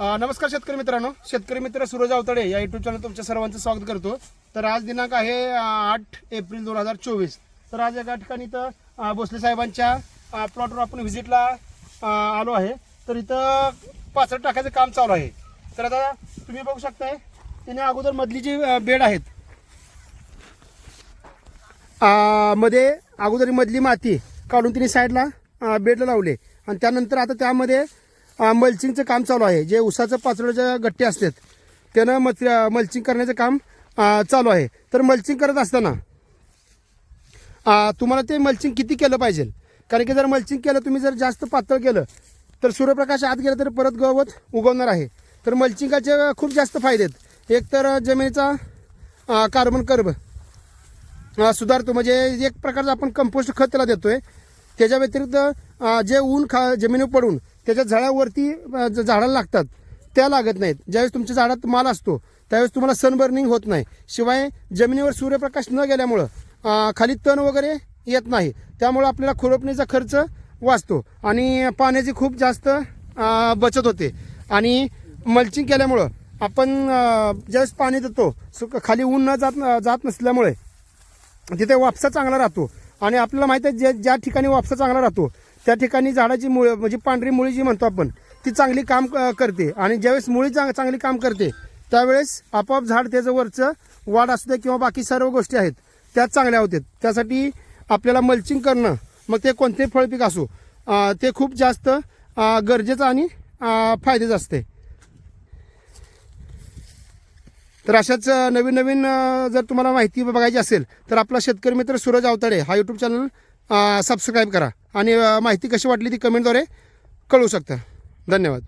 नमस्कार शेतकरी मित्रांनो. शेतकरी मित्र सूरज अवतडे या युट्यूब चॅनल तुमच्या सर्वांचं स्वागत करतो. तर आज दिनांक आहे आठ एप्रिल दोन हजार चोवीस. तर आज एका ठिकाणी इथं भोसले साहेबांच्या प्लॉटवर आपण व्हिजिटला आलो आहे. तर इथं पाचड टाकायचं काम चालू आहे. तर आता तुम्ही बघू शकताय त्याने अगोदर मधली जी बेड आहेत मध्ये अगोदर मधली माती काढून तिने साईडला बेड बेडला लावले. आणि त्यानंतर आता त्यामध्ये मल्चिंगचं काम चालू आहे. जे उसाचं पाचोळ्याच्या गट्टे असतात त्यानं मच मल्चिंग करण्याचं काम चालू आहे. तर मल्चिंग करत असताना तुम्हाला ते मल्चिंग किती केलं पाहिजे? कारण की जर मल्चिंग केलं तुम्ही जर जास्त पातळ केलं तर सूर्यप्रकाश आत गेलं तर परत गवत उगवणार आहे. तर मल्चिंगाचे खूप जास्त फायदे आहेत. एक तर जमिनीचा कार्बन कर्ब सुधारतो. म्हणजे एक प्रकारचं आपण कंपोस्ट खत त्याला देतोय. त्याच्या व्यतिरिक्त जे ऊन खा जमिनीवर पडून त्याच्या झाडावरती ज- झाडाला लागतात. त्या लागत नाहीत. ज्यावेळेस तुमच्या झाडात माल असतो त्यावेळेस तुम्हाला सनबर्निंग होत नाही. शिवाय जमिनीवर सूर्यप्रकाश न गेल्यामुळं खाली तण वगैरे येत नाही. त्यामुळं आपल्याला खुरपणीचा खर्च वाचतो आणि पाण्याची खूप जास्त बचत होते. आणि मल्चिंग केल्यामुळं आपण ज्यावेळेस पाणी देतो सु- खाली ऊन न जात जात नसल्यामुळे तिथे वापसा चांगला राहतो. आणि आपल्याला माहीत आहे ज्या ज्या ठिकाणी वापसा चांगला राहतो त्या ठिकाणी झाडाची मुळ म्हणजे पांढरी मुळी जी म्हणतो आपण ती चांगली काम क- करते. आणि ज्यावेळेस मुळी चांग चांगली काम करते त्यावेळेस आपोआप झाड त्याचं वरचं वाढ असू दे किंवा बाकी सर्व गोष्टी आहेत त्या चांगल्या होतात त्यासाठी आपल्याला मल्चिंग करणं मग ते कोणतेही फळपीक असो ते खूप जास्त गरजेचं आणि अं, फायद्याचं असते. तर अशाच नवीन नवीन जर तुम्हाला माहिती बघायची असेल तर आपला शेतकरी मित्र सूरज अवताडे हा यूट्यूब चॅनल सबस्क्राईब करा. आणि माहिती कशी वाटली ती कमेंटद्वारे कळवू शकता. धन्यवाद.